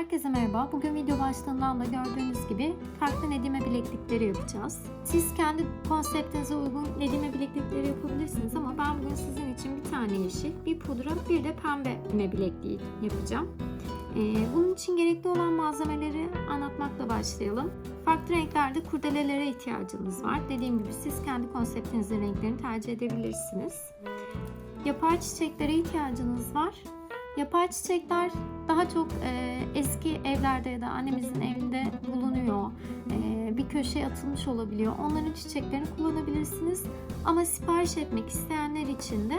Herkese merhaba. Bugün video başlığından da gördüğünüz gibi farklı Nedime bileklikleri yapacağız. Siz kendi konseptinize uygun Nedime bileklikleri yapabilirsiniz ama ben bugün sizin için bir tane yeşil, bir pudra, bir de pembe Nedime bilekliği yapacağım. Ee, bunun için gerekli olan malzemeleri anlatmakla başlayalım. Farklı renklerde kurdelelere ihtiyacınız var. Dediğim gibi siz kendi konseptinizin renklerini tercih edebilirsiniz. Yapay çiçeklere ihtiyacınız var. Yapay çiçekler daha çok e, eski evlerde ya da annemizin evinde bulunuyor. E, bir köşeye atılmış olabiliyor. Onların çiçeklerini kullanabilirsiniz. Ama sipariş etmek isteyenler için de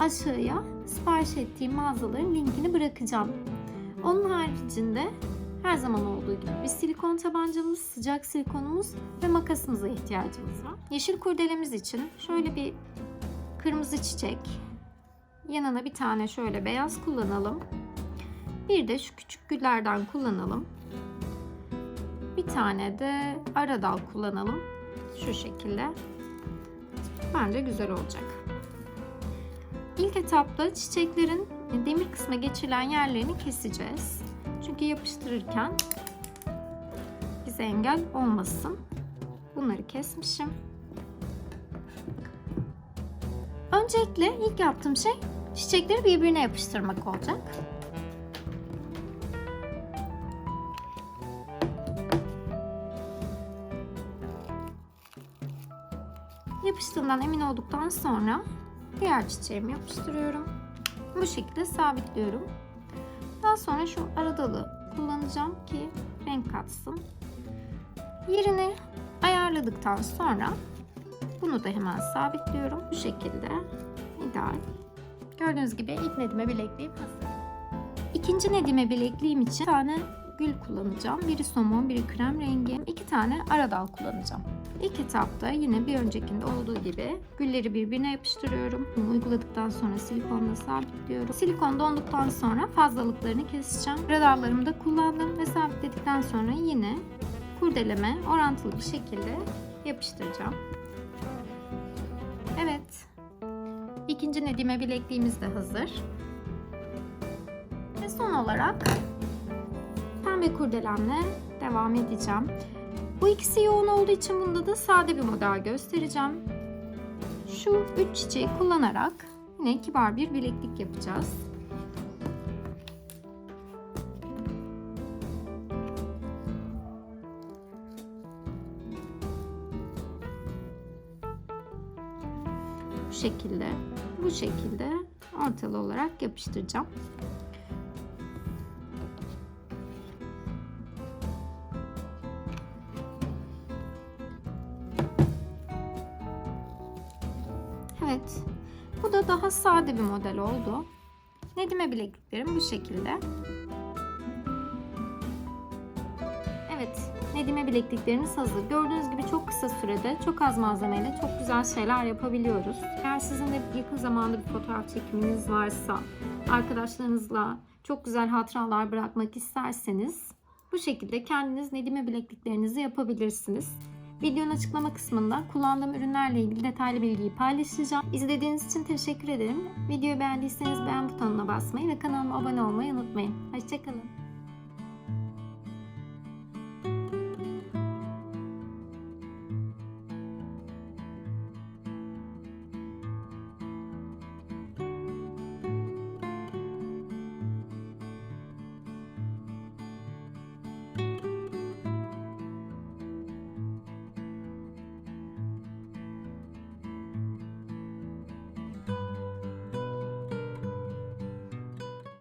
aşağıya sipariş ettiğim mağazaların linkini bırakacağım. Onun haricinde her zaman olduğu gibi bir silikon tabancamız, sıcak silikonumuz ve makasımıza ihtiyacımız var. Yeşil kurdelemiz için şöyle bir kırmızı çiçek, yanına bir tane şöyle beyaz kullanalım. Bir de şu küçük güllerden kullanalım. Bir tane de ara dal kullanalım. Şu şekilde. Bence güzel olacak. İlk etapta çiçeklerin demir kısma geçirilen yerlerini keseceğiz. Çünkü yapıştırırken bize engel olmasın. Bunları kesmişim. Öncelikle ilk yaptığım şey çiçekleri birbirine yapıştırmak olacak. Yapıştığından emin olduktan sonra diğer çiçeğimi yapıştırıyorum. Bu şekilde sabitliyorum. Daha sonra şu ara dalı kullanacağım ki renk katsın. Yerini ayarladıktan sonra bunu da hemen sabitliyorum. Bu şekilde ideal. Gördüğünüz gibi ilk nedime bilekliğim hazır. İkinci nedime bilekliğim için tane gül kullanacağım. Biri somon, biri krem rengi. İki tane ara dal kullanacağım. İlk etapta yine bir öncekinde olduğu gibi gülleri birbirine yapıştırıyorum. Bunu uyguladıktan sonra silikonla sabitliyorum. Silikon donduktan sonra fazlalıklarını keseceğim. Ara dallarımı da kullandım ve sabitledikten sonra yine kurdeleme orantılı bir şekilde yapıştıracağım. Evet. İkinci Nedime bilekliğimiz de hazır. Ve son olarak pembe kurdelemle devam edeceğim. Bu ikisi yoğun olduğu için bunda da sade bir model göstereceğim. Şu üç çiçeği kullanarak yine kibar bir bileklik yapacağız. Bu şekilde, bu şekilde ortalı olarak yapıştıracağım. Evet. Bu da daha sade bir model oldu. Nedime bilekliklerim bu şekilde. Evet, Nedime bilekliklerimiz hazır. Gördüğünüz gibi çok kısa sürede, çok az malzemeyle çok güzel şeyler yapabiliyoruz. Eğer sizin de yakın zamanda bir fotoğraf çekiminiz varsa, arkadaşlarınızla çok güzel hatıralar bırakmak isterseniz bu şekilde kendiniz Nedime bilekliklerinizi yapabilirsiniz. Videonun açıklama kısmında kullandığım ürünlerle ilgili detaylı bilgiyi paylaşacağım. İzlediğiniz için teşekkür ederim. Videoyu beğendiyseniz beğen butonuna basmayı ve kanalıma abone olmayı unutmayın. Hoşçakalın.